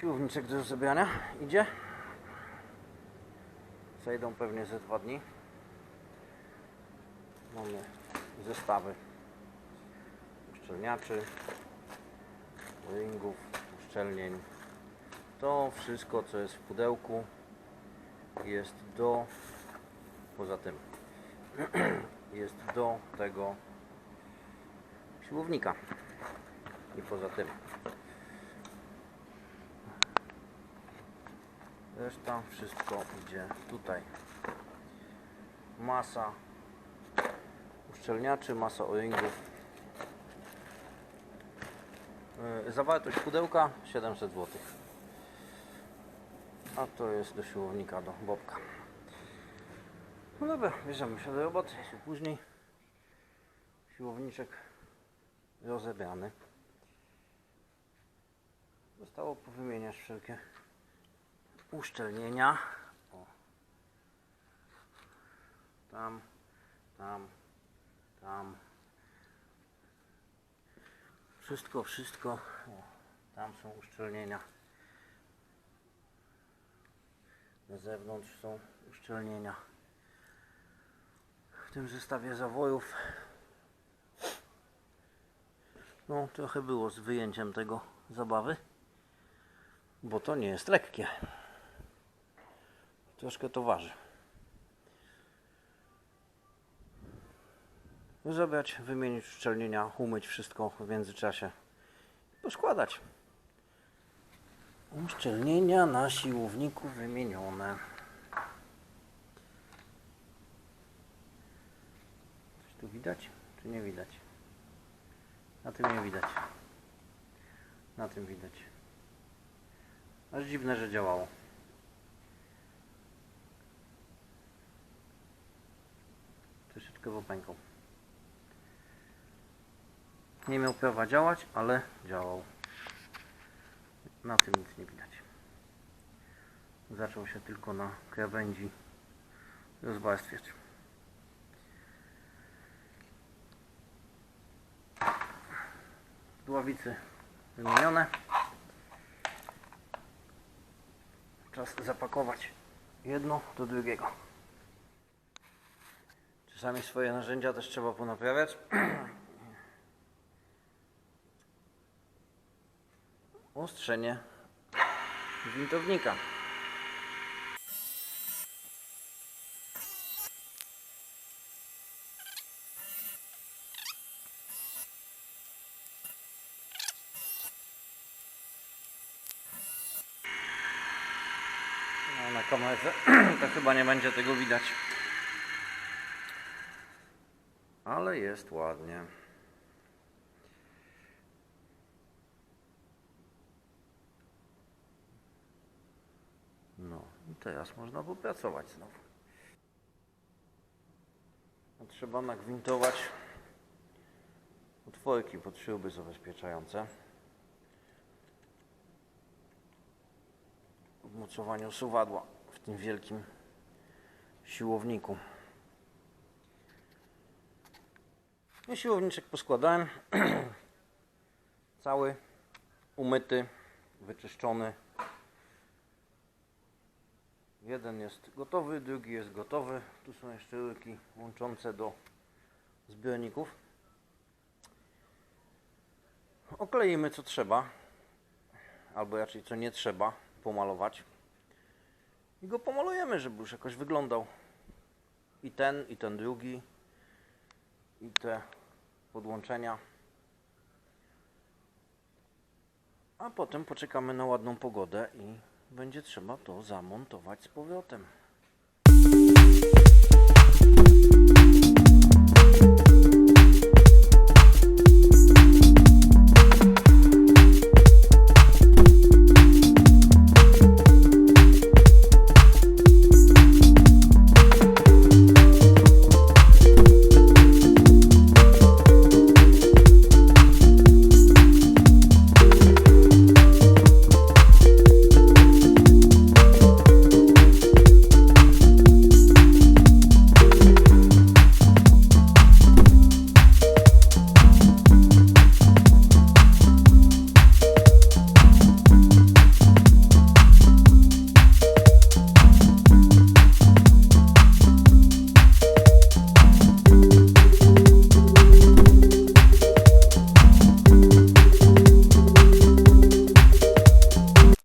Siłowniczek do zrobienia idzie. Zejdą pewnie ze dwa dni. Mamy zestawy uszczelniaczy, ringów, uszczelnień. To wszystko co jest w pudełku jest do poza tym jest do tego siłownika i poza tym reszta wszystko idzie tutaj. Masa uszczelniaczy, masa o-ringów. Yy, zawartość pudełka 700 zł a to jest do siłownika, do bobka. No dobra, bierzemy się do roboty się później siłowniczek rozebrany zostało powymieniać wszelkie uszczelnienia. O. tam, tam, tam. Wszystko, wszystko. O, tam są uszczelnienia. Na zewnątrz są uszczelnienia. W tym zestawie zawojów. No trochę było z wyjęciem tego zabawy bo to nie jest lekkie troszkę to waży. Zabrać, wymienić uszczelnienia, umyć wszystko w międzyczasie. Poskładać. Uszczelnienia na siłowniku wymienione. Coś tu widać czy nie widać? Na tym nie widać. Na tym widać. Aż dziwne, że działało nie miał prawa działać, ale działał. Na tym nic nie widać. Zaczął się tylko na krawędzi rozwarstwiać. Dławicy wymienione. Czas zapakować jedno do drugiego czasami swoje narzędzia też trzeba ponaprawiać ostrzenie gwintownika No, na kamerze to chyba nie będzie tego widać. Ale jest ładnie. No i teraz można popracować znowu. No, Trzeba nagwintować otworki pod śruby zabezpieczające. w mocowaniu suwadła w tym wielkim siłowniku. I siłowniczek poskładałem. Cały umyty, wyczyszczony. Jeden jest gotowy, drugi jest gotowy. Tu są jeszcze rurki łączące do zbiorników. Okleimy co trzeba, albo raczej co nie trzeba pomalować. I go pomalujemy, żeby już jakoś wyglądał. I ten, i ten drugi, i te podłączenia. A potem poczekamy na ładną pogodę i będzie trzeba to zamontować z powrotem.